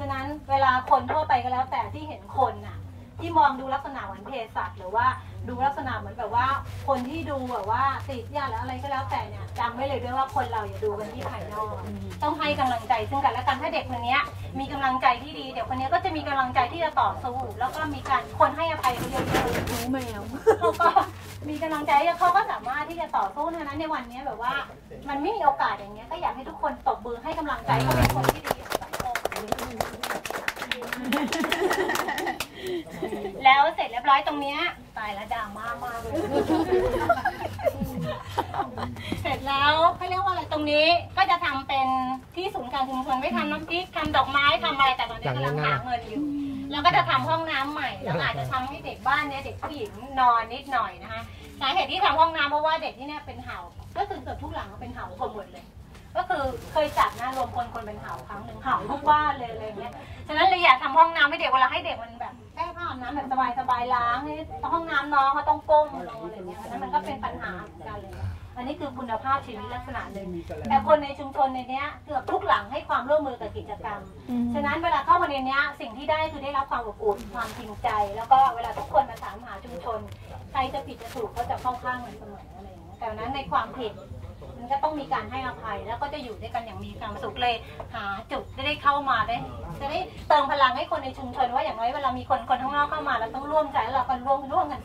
ฉะนั้นเวลาคนทั่วไปก็แล้วแต่ที่เห็นคนน่ะ ที่มองดูลักษณะเหมือนเภสัชหรือว่าดูลักษณะเหมือนแบบว่า คนที่ดูแบบว่าติดยาแล้วอะไรก็แล้วแต่เนี่ยจำไว้เลยด้วยว่าคนเราอย่าดูกันที่ภายนอก ต้องให้กำลังใจซึ่งกันและกันถ้าเด็กคนเนี้ยมีกำลังใจที่ดีเด็กคนเนี้ยก็จะมีกำลังใจที่จะต่อสู้แล้วก็มีการคนให้อภัยเขาเยอะๆรู้แมวเขาก็มีกำลังใจแล้วเขาก็สามารถที่จะต่อสู้ในนั้นในวันนี้แบบว่า มันไม่มีโอกาสอย่างเงี้ยก็อยากให้ทุกคนตบมือให้กำลังใจเขาเป็นคนที่ดีของสังคมแล้วเส ร้อยตรงเนี้ยตายแล้วดามามากเลยเสร็จแล้วเขาเรียกว่าอะไรตรงนี้ก็จะทำเป็นที่ศูนย์การชุมชนไว้ทำน้ำพริกทำดอกไม้ทำอะไรแต่ตอนนี้กำลังหาเงินอยู่แล้วก็จะทำห้องน้ำใหม่แล้วอาจจะทำให้เด็กบ้านเนี้ยเด็กผู้หญิงนอนนิดหน่อยนะคะสาเหตุที่ทำห้องน้ำเพราะว่าเด็กที่เนี่ยเป็นเห่า ก็คือเกือบทุกหลังเป็นเห่าคนหมดเลย ก็คือเคยจัดนะรวมคนคนเป็นเห่าครั้งหนึ่งเห่าทุกบ้านเลยอะไรเงี้ยฉะนั้นเลยอยากทำห้องน้ำให้เด็กเวลาให้เด็กมันแบบ อาบน้ำแบบสบายๆล้างให้ห้องน้ำน้องเขาต้องก้มลงอะไรเงี้ยนั้นมันก็เป็นปัญหาเหมือนกันเลย อันนี้คือคุณภาพชีวิตลักษณะหนึ่งแต่คนในชุมชนในเนี้ยเกือบทุกหลังให้ความร่วมมือกับกิจกรรม ฉะนั้นเวลาเข้ามาในเนี้ยสิ่งที่ได้คือได้รับความอบอุ่นความจริงใจ แล้วก็เวลาทุกคนมาถามหาชุมชน ใครจะผิดจะถูกก็จะเข้าข้างกันเสมออะไรเงี้ยแต่วันนั้นในความผิด มันก็ต้องมีการให้อภัยแล้วก็จะอยู่ด้วยกันอย่างมีความสุขเลยหาจุดได้เข้ามาได้จะได้เติมพลังให้คนในชุมชนว่าอย่างน้อยเวลามีคนคนข้างนอกเข้ามาเราต้องร่วมใจแล้วเราก็ร่วมร่วมกัน